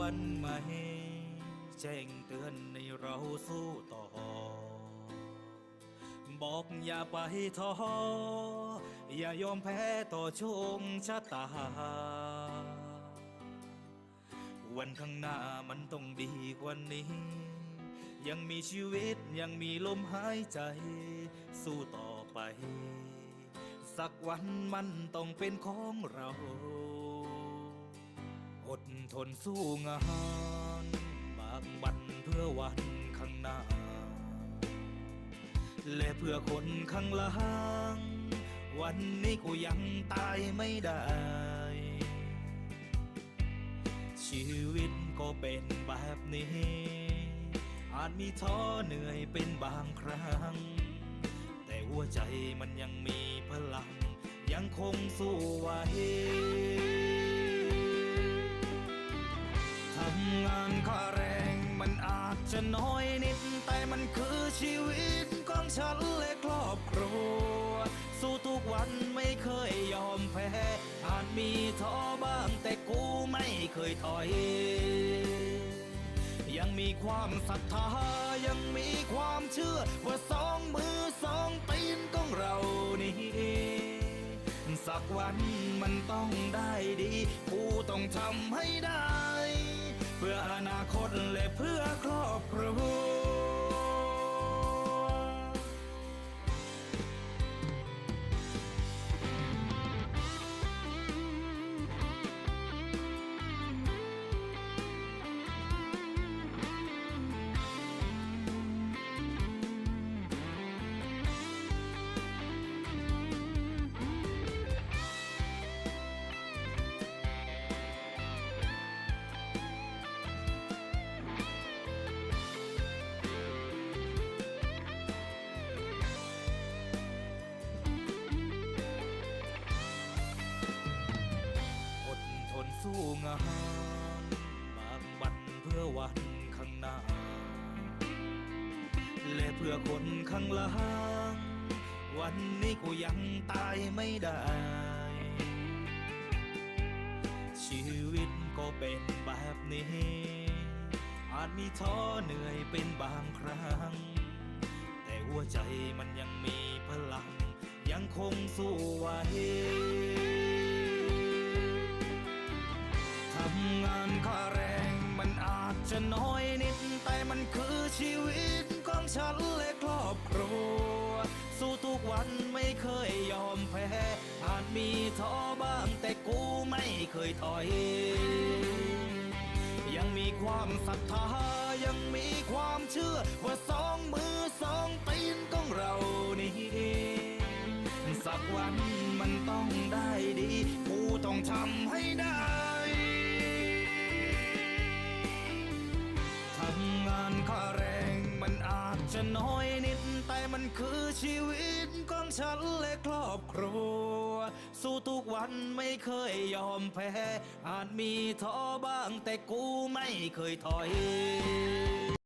วันใหม่แจ้งเตือนในเราสู้ต่อ บอกอย่าไปท้ออย่ายอมแพ้ต่อโชคชะตา วันข้างหน้ามันต้องดีกว่านี้ ยังมีชีวิตยังมีลมหายใจ สู้ต่อไป สักวันมันต้องเป็นของเรา ทนสู้งานบากบันเพื่อวันข้างหน้า และเพื่อคนข้างหลัง วันนี้กูยังตายไม่ได้ ชีวิตก็เป็นแบบนี้ อาจมีท้อเหนื่อยเป็นบางครั้ง แต่หัวใจมันยังมีพลัง ยังคงสู้ไหว ทำงานค่าแรงมันอาจจะน้อยนิด แต่มันคือชีวิตของฉันและครอบครัว สู้ทุกวันไม่เคยยอมแพ้อาจมีท้อบ้างแต่กูไม่เคยถอย ยังมีความศรัทธายังมีความเชื่อ ว่าสองมือสองตีนของเรานี่สักวันมันต้องได้ดี กูต้องทำให้ได้ สู้งานบากบันเพื่อวันข้างหน้า และเพื่อคนข้างหลังวันนี้กูยังตายไม่ได้ ชีวิตก็เป็นแบบนี้ อาจมีท้อเหนื่อยเป็นบางครั้ง แต่หัวใจมันยังมีพลัง ยังคงสู้ไหว ชีวิตของฉันและครอบครัว สู้ทุกวันไม่เคยยอมแพ้อาจมีท้อบ้างแต่กูไม่เคยถอย ยังมีความศรัทธายังมีความเชื่อ ว่าสองมือสองตีนของเรานี่สักวันมันต้องได้ดี กูต้องทำ มันคือชีวิตของฉันและครอบครัว สู้ทุกวันไม่เคยยอมแพ้ อาจมีท้อบ้างแต่กูไม่เคยถอย